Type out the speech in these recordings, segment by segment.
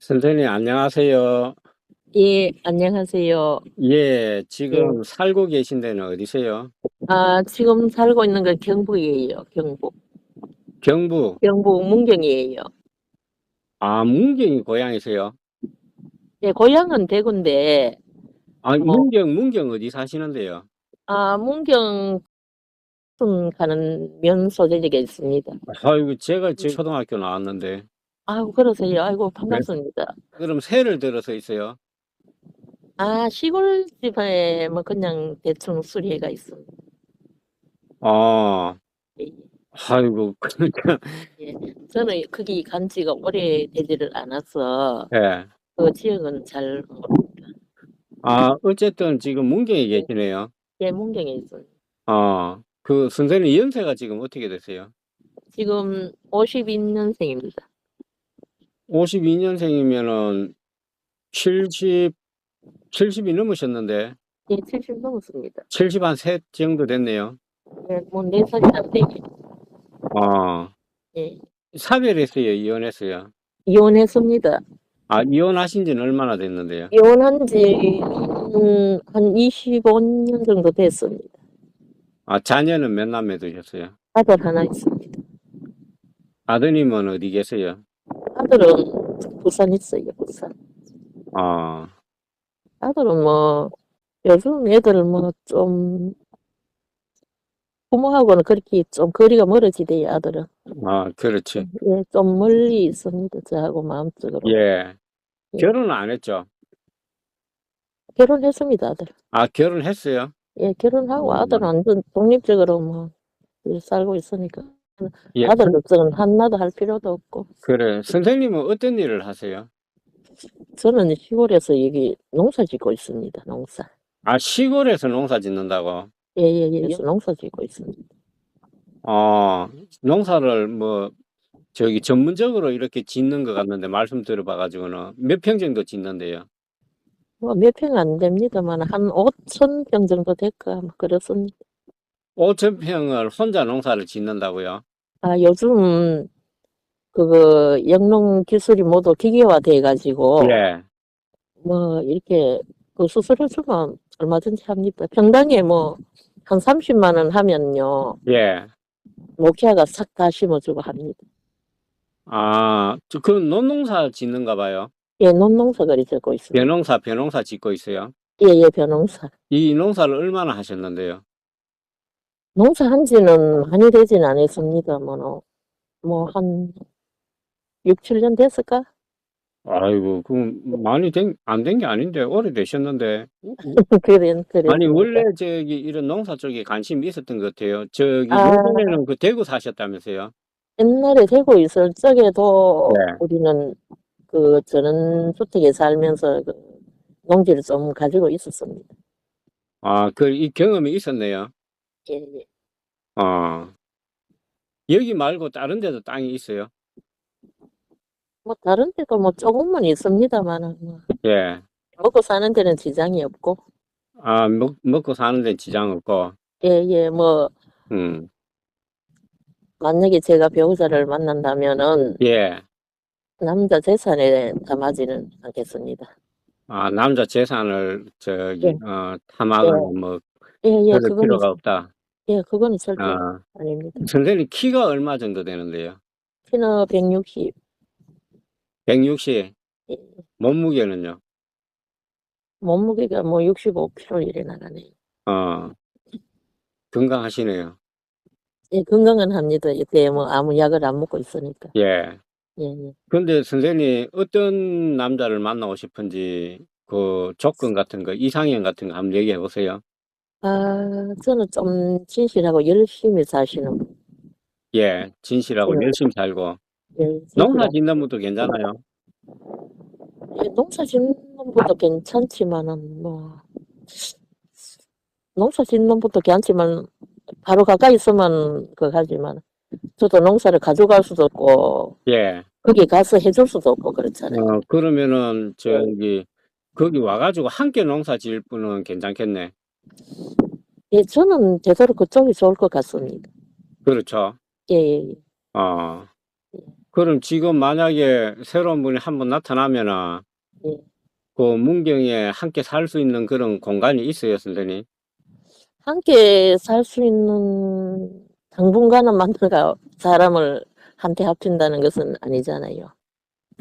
선생님, 안녕하세요. 예, 안녕하세요. 예, 지금 살고 계신 데는 어디세요? 아, 지금 살고 있는 건 경북이에요. 경북. 경북. 경북 문경이에요. 아, 문경이 고향이세요? 예, 고향은 대구인데, 아, 문경, 문경 어디 사시는데요? 아, 문경 가는 면 소재지가 있습니다. 아이고, 제가 지금 초등학교 나왔는데. 아이고, 그러세요. 아이고, 반갑습니다. 그럼 새를 들어서 있어요? 아, 시골집에 뭐 그냥 대충 수리해가 있습니다. 아, 예, 아이고, 그러니까, 예. 저는 거기 간 지가 오래되지를 않아서 예. 그 지역은 잘 모릅니다. 아, 어쨌든 지금 문경에 계시네요. 예, 문경에 있어요. 아, 그 선생님 연세가 지금 어떻게 되세요? 지금 52년생입니다. 52년생이면은 70, 70이 넘으셨는데, 예, 70 넘었습니다. 70 한 셋 정도 됐네요. 예, 뭐, 네 살이나 되게. 아, 예. 사별했어요? 이혼했어요? 이혼했습니다. 아, 이혼하신 지는 얼마나 됐는데요? 이혼한 지, 음, 한 25년 정도 됐습니다. 아, 자녀는 몇 남매 두셨어요? 아들 하나 있습니다. 아드님은 어디 계세요? 아들은 부산 있어요, 부산. 아, 아들은 뭐, 요즘 애들 뭐, 좀, 부모하고는 그렇게 좀 거리가 멀어지대요, 아들은. 아, 그렇지. 예, 좀 멀리 있습니다, 저하고 마음적으로. 예. 예. 결혼은 안 했죠? 결혼했습니다, 아들. 아, 결혼했어요? 예, 결혼하고 음. 아들은 완전 독립적으로 뭐, 살고 있으니까. 예. 아들 걱정은 하나도 할 필요도 없고. 그래. 선생님은 어떤 일을 하세요? 저는 시골에서 여기 농사 짓고 있습니다, 농사. 아, 시골에서 농사 짓는다고? 예, 예, 예, 농사 짓고 있습니다. 어, 농사를 뭐, 저기 전문적으로 이렇게 짓는 것 같는데 말씀 들어봐가지고는 몇 평 정도 짓는데요? 뭐몇평 안 됩니다만 한 5천 평 정도 될까, 뭐 그렇습니다. 5천 평을 혼자 농사를 짓는다고요? 아, 요즘 그거 영농 기술이 모두 기계화 돼 가지고 예. 뭐 이렇게 그 수술해 주면 얼마든지 합니다. 평당에 뭐 한 30만 원 하면요, 예. 목회가 싹 다 심어주고 합니다. 아, 저, 그 논농사 짓는가 봐요. 예, 논농사 거리 짓고 있습니다. 벼농사, 벼농사 짓고 있어요. 예, 예, 벼농사. 이 농사를 얼마나 하셨는데요? 농사한 지는 많이 되진 않았습니다만, 뭐, 한 6, 7년 됐을까? 아이고, 그 많이 된, 안 된 게 아닌데, 오래되셨는데. 그래, 그래. 아니, 원래 저기 이런 농사 쪽에 관심이 있었던 것 같아요. 저기 아. 예전에는 그 대구 사셨다면서요? 옛날에 되고 있을 적에도 네. 우리는 그 전원주택에 살면서 그 농지를 좀 가지고 있었습니다. 아, 그, 이 경험이 있었네요. 예, 예. 어. 여기 말고 다른 데도 땅이 있어요? 뭐, 다른 데도 뭐 조금은 있습니다만, 뭐, 예. 먹고 사는 데는 지장이 없고, 아, 먹, 먹고 사는 데는 지장 없고, 예, 예, 뭐, 음, 만약에 제가 배우자를 만난다면은 예. 남자 재산에 담하지는 않겠습니다. 아, 남자 재산을 저기, 예. 어, 탐하거나 뭐, 예, 예, 그럴 그거는, 필요가 없다. 예, 그거는 절대 아, 아닙니다. 선생님 키가 얼마 정도 되는데요? 키는 160, 160, 예, 몸무게는요? 몸무게가 뭐 65kg 이래 나가네요. 어, 건강하시네요. 예, 건강은 합니다. 이때 뭐 아무 약을 안 먹고 있으니까. 예. 예, 예. 근데 선생님, 어떤 남자를 만나고 싶은지, 그 조건 같은 거, 이상형 같은 거 한번 얘기해 보세요. 아, 저는 좀 진실하고 열심히 사시는 분. 예, 진실하고 네. 열심히 살고. 예, 농사 진실하고- 짓는 분도 괜찮아요. 예, 농사 짓는 분도 괜찮지만은 뭐 농사 짓는 분도 괜찮지만 바로 가까이 있으면 그거 하지만 저도 농사를 가져갈 수도 없고 예. 거기 가서 해줄 수도 없고 그렇잖아요. 어, 그러면은, 저기, 거기 와가지고 함께 농사 지을 분은 괜찮겠네. 예, 저는 되도록 그쪽이 좋을 것 같습니다. 그렇죠. 예, 예, 예. 어. 그럼 지금 만약에 새로운 분이 한분 나타나면은 예. 그 문경에 함께 살 수 있는 그런 공간이 있어요, 선생님? 함께 살 수 있는 당분간은 만들가 사람을 한테 합친다는 것은 아니잖아요.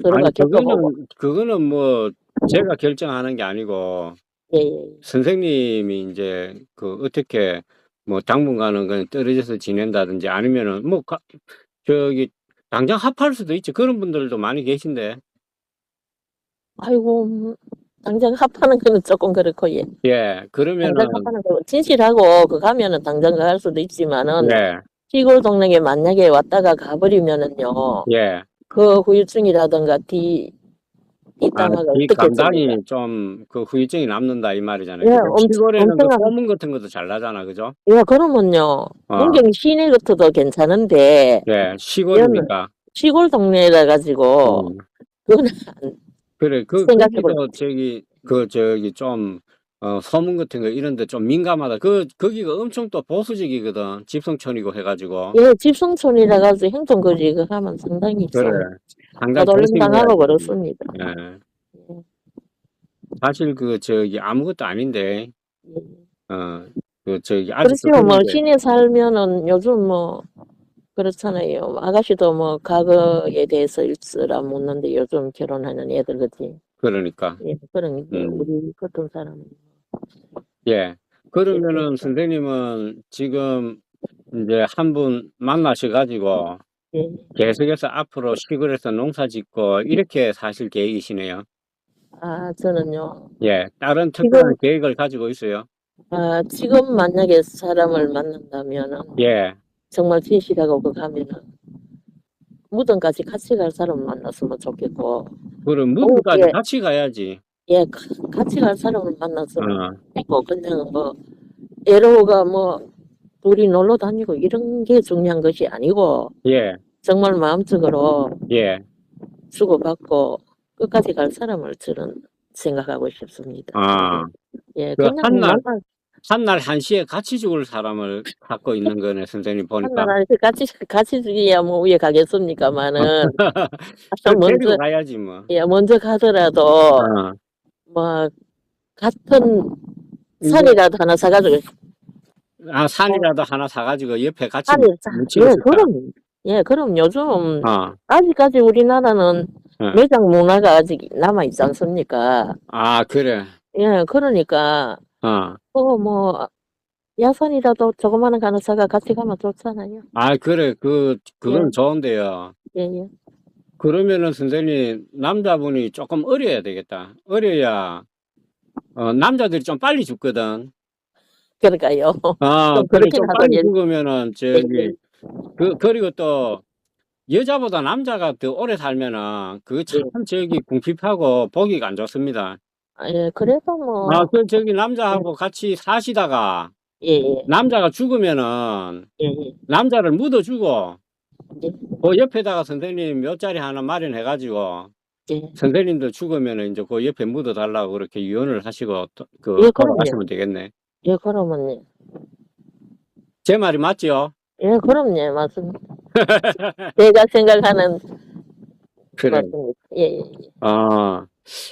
서로가 아니, 겪어보고. 그거는, 그거는 뭐 제가 결정하는 게 아니고 예, 예. 선생님이 이제 그 어떻게 뭐 당분간은 그냥 떨어져서 지낸다든지 아니면은 뭐 가- 저기 당장 합할 수도 있지. 그런 분들도 많이 계신데. 아이고, 음, 당장 합하는 거는 조금 그렇고, 예. 예, 그러면은 당장 합하는 거, 진실하고 그 가면은 당장 갈 수도 있지만은, 예, 시골 동네에 만약에 왔다가 가 버리면은요, 예. 그 후유증이라든가 뒤, 이 아, 이 어떻게 감당이? 좀 그 후유증이 남는다 이 말이잖아요. 예, 그러니까 엄청- 시골에는 그 엄청나게- 소문 같은 것도 잘 나잖아, 그죠? 예, 그러면요, 어, 문경 시내 같아도 괜찮은데, 예, 시골이니까. 시골 동네라 가지고, 음. 그건 그래, 그, 생각해 거기도 저기, 그, 저기 좀, 어, 소문 같은 거 이런 데 좀 민감하다. 그, 거기가 엄청 또 보수적이거든. 집성촌이고 해가지고. 예, 집성촌이라 가지고 행정거리 그 하면 상당히 좀 그래. 상당히 조심해야 당하고 돼. 그렇습니다. 예. 예, 사실 그, 저기, 아무것도 아닌데, 예. 어, 그, 저기, 아직도 그렇죠. 뭐 그런데, 시내 살면은 요즘 뭐 그렇잖아요. 아가씨도 뭐 과거에 대해서 일쓰라 묻는데 요즘 결혼하는 애들 그지. 그러니까. 예, 그런 게 음. 우리 같은 사람은 예. 그러면은 선생님은 지금 이제 한 분 만나셔 가지고 예. 계속해서 앞으로 시골에서 농사 짓고 이렇게 사실 계획이시네요. 아 저는요. 예. 다른 특별한 계획을 가지고 있어요. 아 지금 만약에 사람을 만난다면은 예. 정말 진실하고 그 가면은 무덤까지 같이 갈 사람 만났으면 좋겠고 그럼 무덤까지 예. 같이 가야지. 예 가- 같이 갈 사람을 만났으면 어. 있고 그냥 뭐 에로가 뭐 둘이 놀러 다니고 이런 게 중요한 것이 아니고 예. 정말 마음적으로 예. 주고받고 끝까지 갈 사람을 저는 생각하고 싶습니다. 아. 예, 그 그냥 한날 만나 한날 한시에 같이 죽을 사람을 갖고 있는 거네, 선생님 보니까. 한날 같이 같이 죽이야 뭐 위에 가겠습니까마는 먼저 데리고 가야지 뭐. 예 먼저 가더라도 어. 뭐 같은 산이라도 하나 사가지고 아, 산이라도 하나 사가지고 옆에 같이 사- 묻히고 예. 그럼 예 그럼 요즘 어. 아직까지 우리나라는 어. 매장 문화가 아직 남아 있지 않습니까? 아, 그래. 예 그러니까 어. 어, 뭐, 야산이라도 조그마한 가는 사가 같이 가면 좋잖아요. 아, 그래. 그, 그건 예. 좋은데요. 예, 예. 그러면은 선생님, 남자분이 조금 어려야 되겠다. 어려야, 어, 남자들이 좀 빨리 죽거든. 그러니까요. 아, 그래, 그렇긴 좀. 빨리 예. 죽으면은, 예, 저기, 그, 그리고 또, 여자보다 남자가 더 오래 살면은, 그거 참, 저기, 궁핍하고, 보기가 안 좋습니다. 아, 예, 그래도 뭐, 아, 그, 저기, 남자하고 같이 사시다가, 예, 예, 남자가 죽으면은, 예, 예. 남자를 묻어주고, 예. 그 옆에다가 선생님 묘자리 하나 마련해가지고, 예. 선생님도 죽으면은 이제 그 옆에 묻어달라고 그렇게 유언을 하시고, 또- 그, 예, 그럼요. 돌아가시면 되겠네. 예, 그러면, 예. 제 말이 맞죠? 예, 그럼, 예, 맞습니다. 제가 생각하는, 그래. 맞습니다. 예, 예, 예. 아,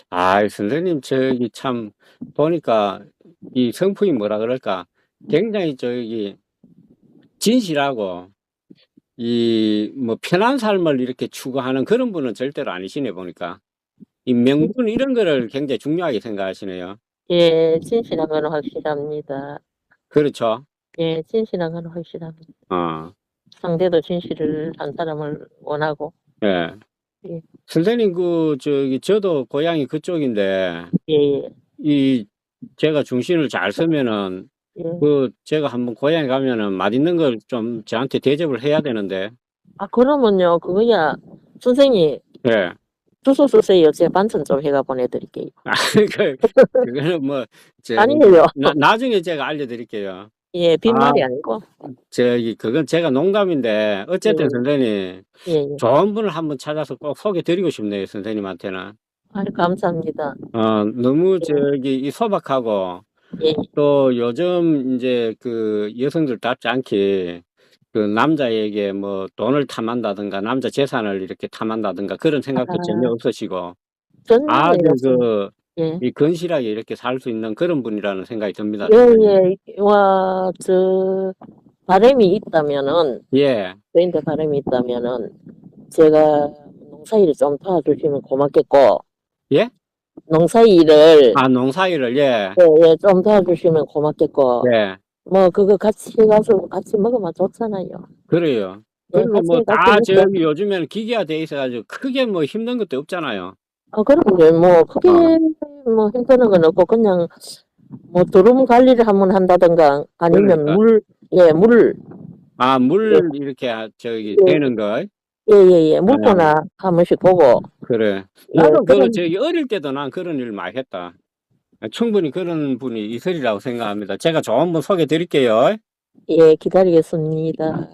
아, 선생님, 저기 참, 보니까, 이 성품이 뭐라 그럴까, 굉장히 저기, 진실하고, 이, 뭐, 편한 삶을 이렇게 추구하는 그런 분은 절대로 아니시네, 보니까. 이 명분 이런 거를 굉장히 중요하게 생각하시네요. 예, 진실한 건 확실합니다. 그렇죠? 예, 진실한 건 확실합니다. 어, 상대도 진실을 한 사람을 원하고, 예. 예. 선생님, 그, 저기, 저도 고향이 그쪽인데, 예, 예, 이, 제가 중심을 잘 서면은, 예. 그, 제가 한번 고향에 가면은 맛있는 걸 좀 저한테 대접을 해야 되는데, 아, 그러면요, 그거야, 선생님, 예. 주소 주세요. 제가 반찬 좀 해가 보내드릴게요. 아, 그, 그거는 뭐, 저, 아니에요. 나, 나중에 제가 알려드릴게요. 예, 빈말이 아니고. 저기, 그건 제가 농담인데, 어쨌든 예. 선생님, 예, 예. 좋은 분을 한번 찾아서 꼭 소개드리고 싶네요, 선생님한테는. 아유, 감사합니다. 어, 너무 저기, 이 소박하고, 예, 또 요즘 이제 그 여성들 답지 않게 그 남자에게 뭐 돈을 탐한다든가 남자 재산을 이렇게 탐한다든가 그런 생각도 아. 전혀 없으시고 전혀 아주 없습니다. 그 예. 이 건실하게 이렇게 살 수 있는 그런 분이라는 생각이 듭니다. 예, 예. 와, 저, 바람이 있다면은, 예. 저한테 바람이 있다면은, 제가 농사일을 좀 도와주시면 고맙겠고, 예? 농사 일을, 아, 농사일을, 예. 예, 예, 좀 도와주시면 고맙겠고, 예. 뭐, 그거 같이 가서 같이 먹으면 좋잖아요. 그래요. 예, 그리고 같이 뭐 다 같이 먹자. 저기 요즘에는 기계화돼 있어가지고 크게 뭐 힘든 것도 없잖아요. 아, 그런데 뭐, 크게 어. 뭐 힘드는 건 없고, 그냥, 뭐, 두름 관리를 한번 한다든가, 아니면 그러니까. 물, 예, 물, 아, 물 이렇게 아, 저기 예. 되는 거. 예, 예, 예, 물거나 한 번씩 보고, 그래. 예, 나도 그 그런- 저기 어릴 때도 난 그런 일 많이 했다. 충분히 그런 분이 있으리라고 생각합니다. 제가 좋은 분 소개해 드릴게요. 예, 기다리겠습니다.